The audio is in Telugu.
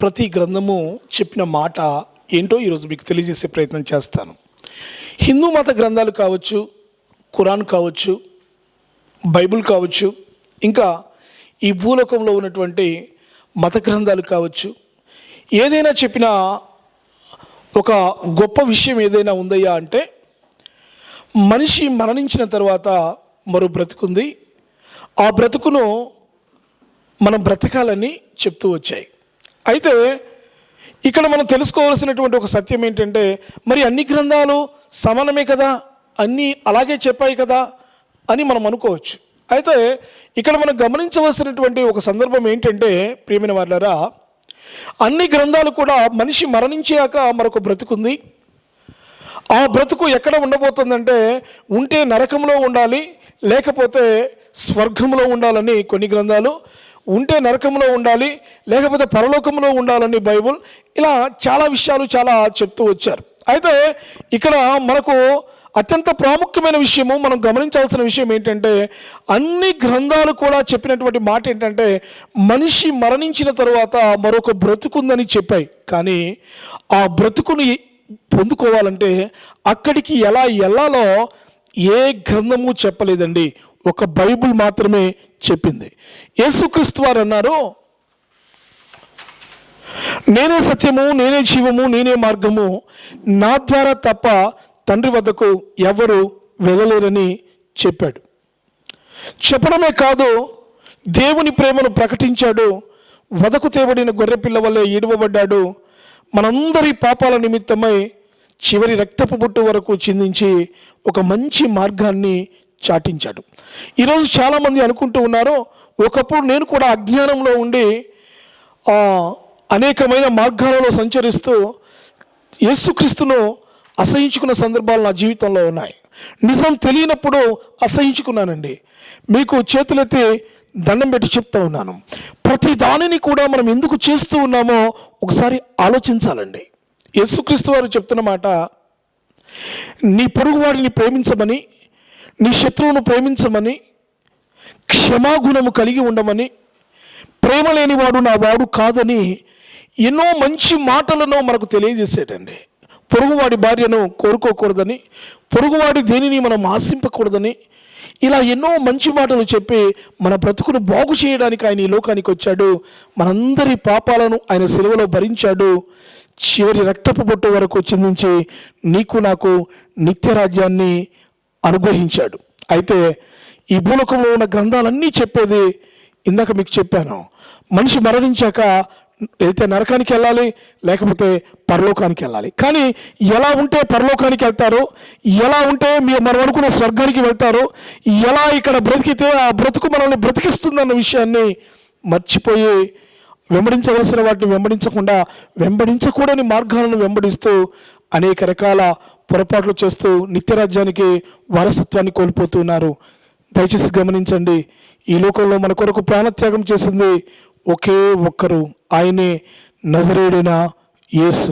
ప్రతి గ్రంథము చెప్పిన మాట ఏంటో ఈరోజు మీకు తెలియజేసే ప్రయత్నం చేస్తాను. హిందూ మత గ్రంథాలు కావచ్చు ఖురాన్ కావచ్చు బైబిల్ కావచ్చు ఇంకా ఈ భూలోకంలో ఉన్నటువంటి మత గ్రంథాలు కావచ్చు. ఏదైనా చెప్పిన ఒక గొప్ప విషయం ఏదైనా ఉందయ్యా అంటే మనిషి మరణించిన తర్వాత మరో బ్రతుకుంది. ఆ బ్రతుకును మనం బ్రతకాలని చెప్తూ వచ్చాయి. అయితే ఇక్కడ మనం తెలుసుకోవాల్సినటువంటి ఒక సత్యం ఏంటంటే మరి అన్ని గ్రంథాలు సమానమే కదా? అన్నీ అలాగే చెప్పాయి కదా? అని మనం అనుకోవచ్చు. అయితే ఇక్కడ మనం గమనించవలసినటువంటి ఒక సందర్భం ఏంటంటే ప్రియమైన వాళ్ళరా అన్ని గ్రంథాలు కూడా మనిషి మరణించాక మరొక బ్రతుకుంది. ఆ బ్రతుకు ఎక్కడ ఉండబోతుందంటే ఉంటే నరకంలో ఉండాలి లేకపోతే స్వర్గంలో ఉండాలని కొన్ని గ్రంథాలు ఉంటే నరకంలో ఉండాలి లేకపోతే పరలోకంలో ఉండాలని బైబుల్ ఇలా చాలా విషయాలు చాలా చెప్తూ వచ్చారు. అయితే ఇక్కడ మనకు అత్యంత ప్రాముఖ్యమైన విషయము మనం గమనించాల్సిన విషయం ఏంటంటే అన్ని గ్రంథాలు కూడా చెప్పినటువంటి మాట ఏంటంటే మనిషి మరణించిన తర్వాత మరొక బ్రతుకుందని చెప్పాయి. కానీ ఆ బ్రతుకుని పొందుకోవాలంటే అక్కడికి ఎలా వెళ్ళాలో ఏ గ్రంథము చెప్పలేదండి. ఒక బైబిల్ మాత్రమే చెప్పింది. యేసుక్రీస్తు వారు అన్నారు నేనే సత్యము నేనే జీవము నేనే మార్గము. నా ద్వారా తప్ప తండ్రి వద్దకు ఎవరు వెళ్ళలేరని చెప్పాడు. చెప్పడమే కాదు దేవుని ప్రేమను ప్రకటించాడు వదకు తేబడిన గొర్రెపిల్ల వల్లే ఈడవబడ్డాడు. మనందరి పాపాల నిమిత్తమై చివరి రక్తపు బుట్టు వరకు చిందించి ఒక మంచి మార్గాన్ని చాటించాడు. ఈరోజు చాలామంది అనుకుంటూ ఉన్నారు ఒకప్పుడు నేను కూడా అజ్ఞానంలో ఉండి అనేకమైన మార్గాలలో సంచరిస్తూ యేసుక్రీస్తును అసహించుకున్న సందర్భాలు నా జీవితంలో ఉన్నాయి. నిజం తెలియనప్పుడు అసహించుకున్నానండి. మీకు చేతులెత్తి దండం పెట్టి చెప్తా ఉన్నాను. ప్రతి దానిని కూడా మనం ఎందుకు చేస్తూ ఉన్నామో ఒకసారి ఆలోచించాలండి. యేసుక్రీస్తు వారు చెప్తున్న మాట నీ పొరుగువాడిని ప్రేమించమని నీ శత్రువును ప్రేమించమని క్షమాగుణము కలిగి ఉండమని ప్రేమ లేనివాడు నా వాడు కాదని ఎన్నో మంచి మాటలను మనకు తెలియజేసాడండి పొరుగువాడి భార్యను కోరుకోకూడదని పొరుగువాడి దేనిని మనం ఆశింపకూడదని ఇలా ఎన్నో మంచి మాటలు చెప్పి మన బ్రతుకును బాగు చేయడానికి ఆయన ఈ లోకానికి వచ్చాడు. మనందరి పాపాలను ఆయన సెలవులో భరించాడు. చివరి రక్తపు బొట్టు వరకు చిందించి నీకు నాకు నిత్య రాజ్యాన్ని అనుగ్రహించాడు. అయితే ఈ భూలోకంలో ఉన్న గ్రంథాలన్నీ చెప్పేది ఇందాక మీకు చెప్పాను. మనిషి మరణించాక వెళ్తే నరకానికి వెళ్ళాలి లేకపోతే పరలోకానికి వెళ్ళాలి. కానీ ఎలా ఉంటే పరలోకానికి వెళ్తారు ఎలా ఉంటే మీరు మనం అనుకున్న స్వర్గానికి వెళ్తారు ఎలా ఇక్కడ బ్రతికితే ఆ బ్రతుకు మనల్ని బ్రతికిస్తుందన్న విషయాన్ని మర్చిపోయి వెంబడించవలసిన వాటిని వెంబడించకుండా వెంబడించకూడని మార్గాలను వెంబడిస్తూ అనేక రకాల పొరపాట్లు చేస్తూ నిత్యరాజ్యానికి వారసత్వాన్ని కోల్పోతున్నారు. దయచేసి గమనించండి ఈ లోకంలో మన కొరకు ప్రాణత్యాగం చేసింది ఒకే ఒక్కరు ఆయనే నజరేడిన యేసు.